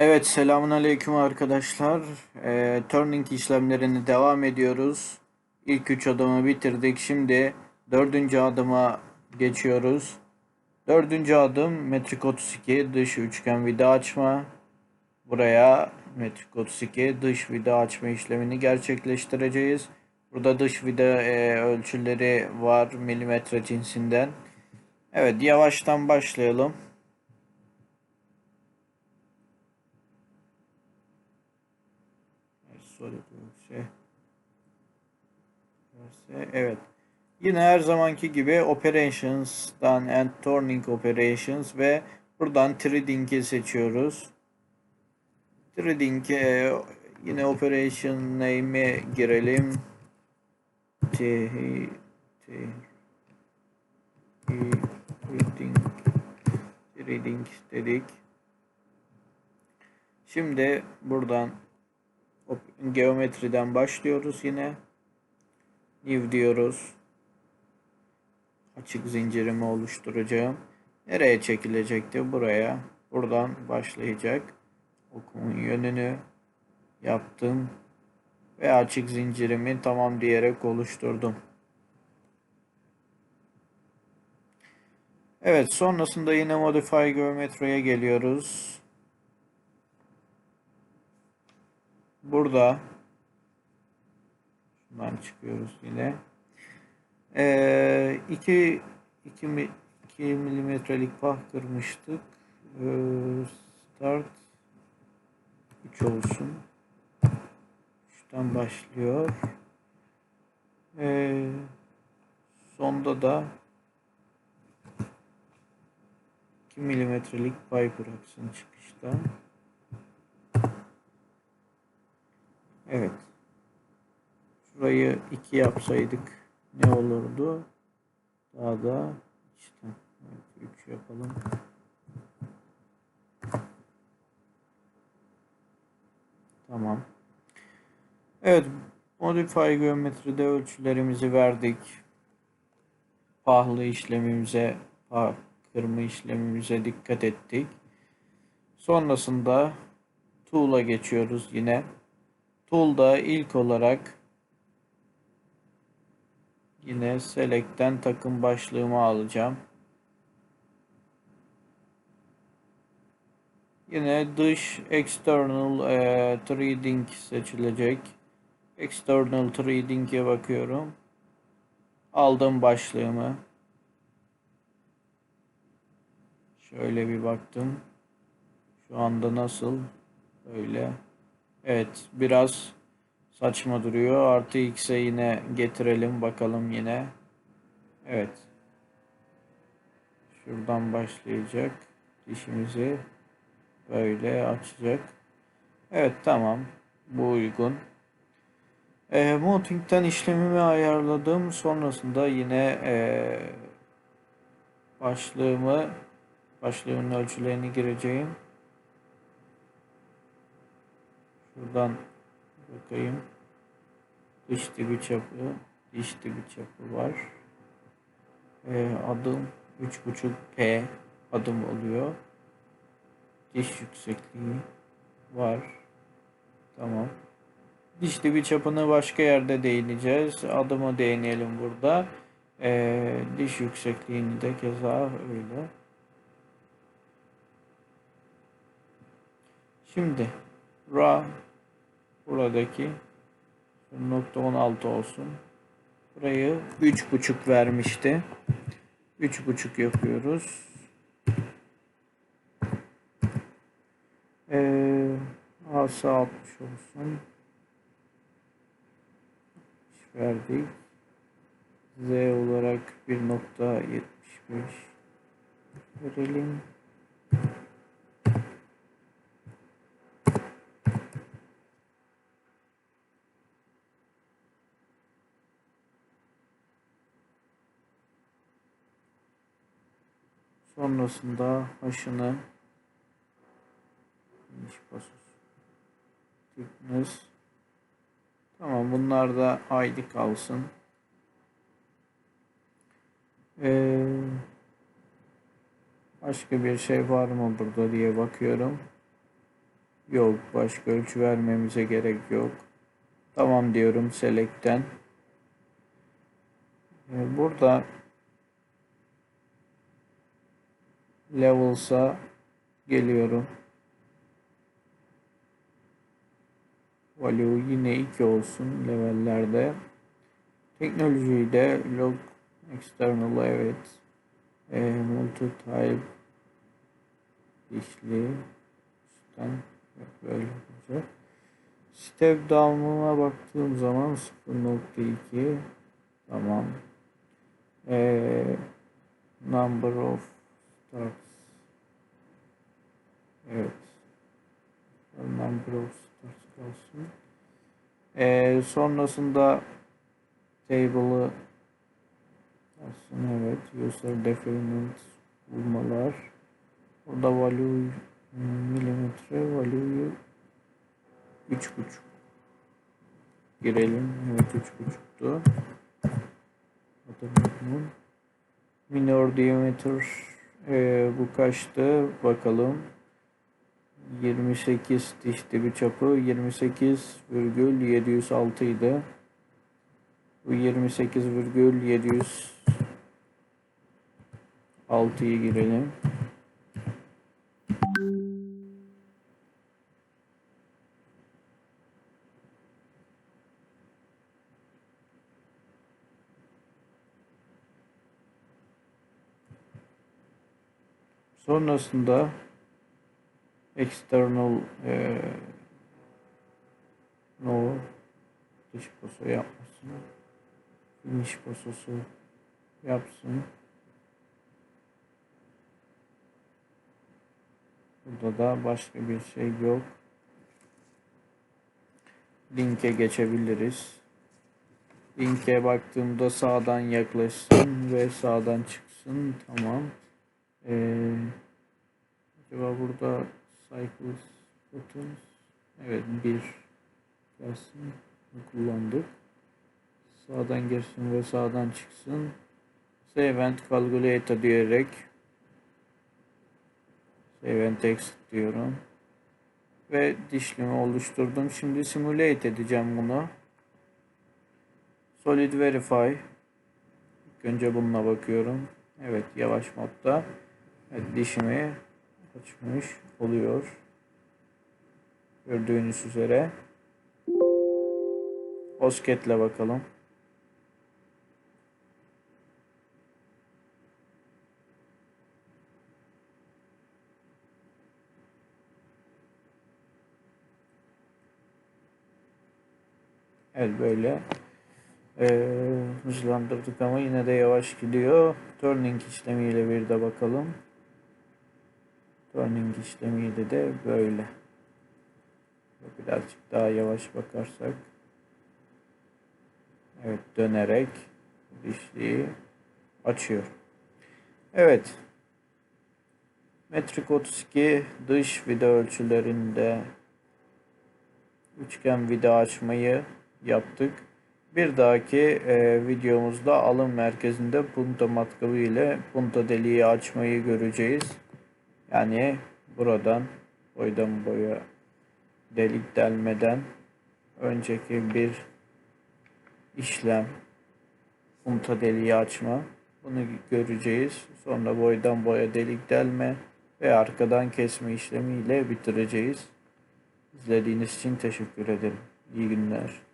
Evet, selamun aleyküm arkadaşlar. Ee, turning işlemlerini devam ediyoruz. İlk üç adımı bitirdik. Şimdi dördüncü adıma geçiyoruz. Dördüncü adım metrik 32 dış üçgen vida açma. Buraya metrik 32 dış vida açma işlemini gerçekleştireceğiz. Burada dış vida e, ölçüleri var milimetre cinsinden. Evet, yavaştan başlayalım. SolidWorks'e Evet. Yine her zamanki gibi Operations'dan and Turning Operations ve buradan Trading'i seçiyoruz. Trading'e yine Operation Name'e girelim. T T Trading Trading dedik. Şimdi buradan Geometriden başlıyoruz yine. New diyoruz. Açık zincirimi oluşturacağım. Nereye çekilecekti? Buraya. Buradan başlayacak. Okumun yönünü yaptım. Ve açık zincirimi tamam diyerek oluşturdum. Evet sonrasında yine Modify Geometry'ye geliyoruz. Burada şundan çıkıyoruz yine. Ee, 2 2 2 milimetrelik pah kırmıştık. Ee, start 3 olsun. 3'ten başlıyor. Ee, sonda da 2 milimetrelik pay bıraksın çıkışta. Evet. Şurayı 2 yapsaydık ne olurdu? Daha da işte evet, 3 yapalım. Tamam. Evet. Modify geometride ölçülerimizi verdik. Pahlı işlemimize, kırma işlemimize dikkat ettik. Sonrasında Tool'a geçiyoruz yine. Tool'da ilk olarak yine Select'ten takım başlığımı alacağım. Yine dış external e, trading seçilecek. External trading'e bakıyorum. Aldım başlığımı. Şöyle bir baktım. Şu anda nasıl? Böyle. Evet biraz saçma duruyor. Artı x'e yine getirelim bakalım yine. Evet. Şuradan başlayacak. Dişimizi böyle açacak. Evet tamam. Bu uygun. E, Mounting'den işlemimi ayarladım. Sonrasında yine e, başlığımı başlığımın ölçülerini gireceğim. Şuradan bakayım. Dış dibi çapı, diş dibi çapı var. Ee, adım 3.5 P adım oluyor. Diş yüksekliği var. Tamam. Diş dibi çapını başka yerde değineceğiz. Adımı değinelim burada. Ee, diş yüksekliğini de keza öyle. Şimdi ra buradaki nokta 16 olsun. Burayı 3.5 vermişti. 3.5 yapıyoruz. Ee, A'sı 60 olsun. Verdik. Z olarak 1.75 verelim. Sonrasında haşını geniş pasos thickness tamam bunlar da ID kalsın. Ee, başka bir şey var mı burada diye bakıyorum. Yok. Başka ölçü vermemize gerek yok. Tamam diyorum select'ten. Ee, Burada levels'a geliyorum. Value yine 2 olsun levellerde. Teknolojiyi de log external evet. E, multi type dişli üstten böyle olacak. Step down'una baktığım zaman 0.2 tamam. E, number of starts evet. Number of starts kalsın. E, sonrasında table'ı kalsın evet. User defined bulmalar. Burada value milimetre value 3.5 girelim. Evet 3.5'tu. Hatırladım. Minor diameter e, bu kaçtı? Bakalım. 28 dişli bir çapı 28,706 idi. Bu 28,706'yı girelim. Sonrasında external e, no dış poso yapmasın. Finish pososu yapsın. Burada da başka bir şey yok. Linke geçebiliriz. Linke baktığımda sağdan yaklaşsın ve sağdan çıksın. Tamam. Ee, acaba burada cycles buttons evet bir gelsin kullandık. Sağdan girsin ve sağdan çıksın. Save and calculate diyerek Save and exit diyorum. Ve dişlimi oluşturdum. Şimdi simulate edeceğim bunu. Solid Verify. İlk önce bununla bakıyorum. Evet yavaş modda. Evet, dişimi açmış oluyor. Gördüğünüz üzere. Osketle bakalım. Evet böyle ee, hızlandırdık ama yine de yavaş gidiyor. Turning işlemiyle bir de bakalım. Turning işlemiyle de böyle. Birazcık daha yavaş bakarsak. Evet dönerek dişliği açıyor. Evet. Metrik 32 dış vida ölçülerinde üçgen vida açmayı yaptık. Bir dahaki e, videomuzda alım merkezinde punta matkabı ile punta deliği açmayı göreceğiz. Yani buradan boydan boya delik delmeden önceki bir işlem punta deliği açma. Bunu göreceğiz. Sonra boydan boya delik delme ve arkadan kesme işlemiyle bitireceğiz. İzlediğiniz için teşekkür ederim. İyi günler.